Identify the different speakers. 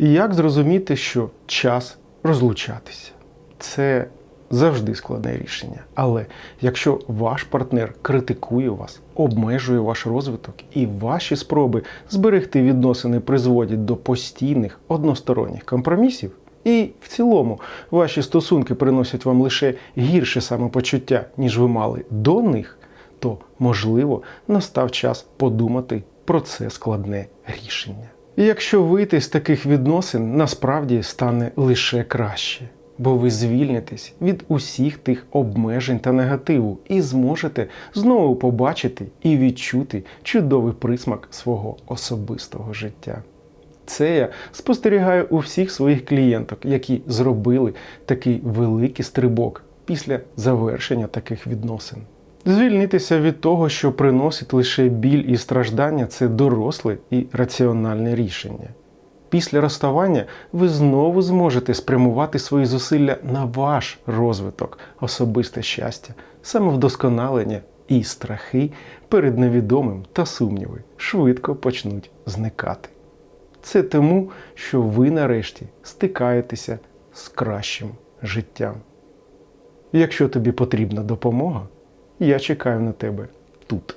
Speaker 1: І як зрозуміти, що час розлучатися? Це завжди складне рішення. Але якщо ваш партнер критикує вас, обмежує ваш розвиток і ваші спроби зберегти відносини призводять до постійних односторонніх компромісів, і в цілому ваші стосунки приносять вам лише гірше самопочуття, ніж ви мали до них, то можливо настав час подумати про це складне рішення. І якщо вийти з таких відносин, насправді стане лише краще, бо ви звільнитесь від усіх тих обмежень та негативу і зможете знову побачити і відчути чудовий присмак свого особистого життя. Це я спостерігаю у всіх своїх клієнток, які зробили такий великий стрибок після завершення таких відносин. Звільнитися від того, що приносить лише біль і страждання, це доросле і раціональне рішення. Після розставання ви знову зможете спрямувати свої зусилля на ваш розвиток, особисте щастя, самовдосконалення і страхи перед невідомим та сумніви швидко почнуть зникати. Це тому, що ви нарешті стикаєтеся з кращим життям. Якщо тобі потрібна допомога, я чекаю на тебе тут.